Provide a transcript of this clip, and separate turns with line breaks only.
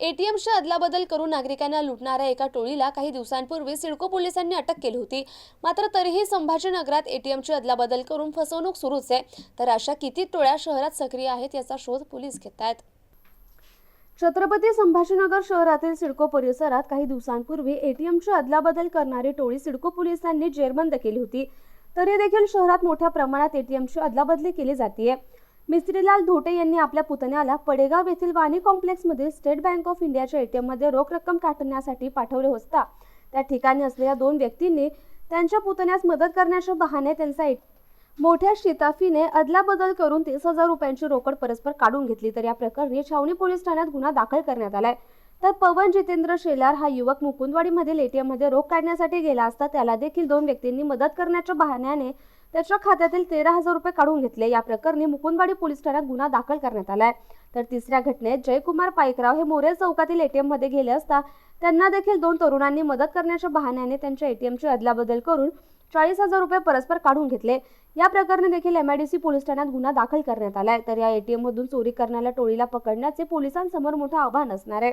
एटीएमची अदलाबदल करून नागरिकांना लुटणाऱ्या एका टोळीला काही दिवसांपूर्वी सिडको पोलिसांनी अटक केली होती. मात्र तरीही संभाजीनगरात एटीएमची अदलाबदल करून फसवणूक सुरूच आहे. तर अशा किती टोळ्या शहरात सक्रिय आहेत याचा शोध पोलीस घेत आहेत छत्रपती संभाजीनगर शहरातील सिडको परिसरात काही दिवसांपूर्वी एटीएमची अदलाबदल करणारी टोळी सिडको पोलिसांनी जेरबंद केली होती. तरी देखील शहरात मोठ्या प्रमाणात एटीएमची अदलाबदली केली जाते मिस्त्रीलाल धोटे यांनी आपल्या पुतण्याला पडेगाव येथील वाणी कॉम्प्लेक्समधील स्टेट बँक ऑफ इंडियाच्या एटीएममध्ये रोख रक्कम काढण्यासाठी पाठवले असता त्या ठिकाणी असलेल्या दोन व्यक्तींनी त्यांच्या पुतण्यास मदत करण्याच्या बहाने त्यांचा मोठ्या शिताफीने अदलाबदल करून तीस हजार रुपयांची रोकड परस्पर काढून घेतली तर या प्रकरणी छावणी पोलीस ठाण्यात गुन्हा दाखल करण्यात आलाय. तर पवन जितेंद्र शेलार हा युवक मुकुंदवाडीमधील एटीएममध्ये रोख काढण्यासाठी गेला असता त्याला देखील दोन व्यक्तींनी मदत करण्याच्या बहाण्याने त्याच्या खात्यातील तेरा हजार रुपये काढून घेतले. या प्रकरणी मुकुंदवाडी पोलीस ठाण्यात गुन्हा दाखल करण्यात आलाय. तर तिसऱ्या घटनेत जयकुमार पाईकराव हे मोरे चौकातील एटीएममध्ये गेले असता त्यांना देखील दोन तरुणांनी मदत करण्याच्या बहाण्याने त्यांच्या एटीएमची अदलाबदल करून चाळीस हजार रुपये परस्पर काढून घेतले. या प्रकरणी देखील एमआयडीसी पोलीस ठाण्यात गुन्हा दाखल करण्यात आलाय. तर या एटीएम मधून चोरी करणाऱ्या टोळीला पकडण्याचे पोलिसांसमोर मोठं आव्हान असणार आहे.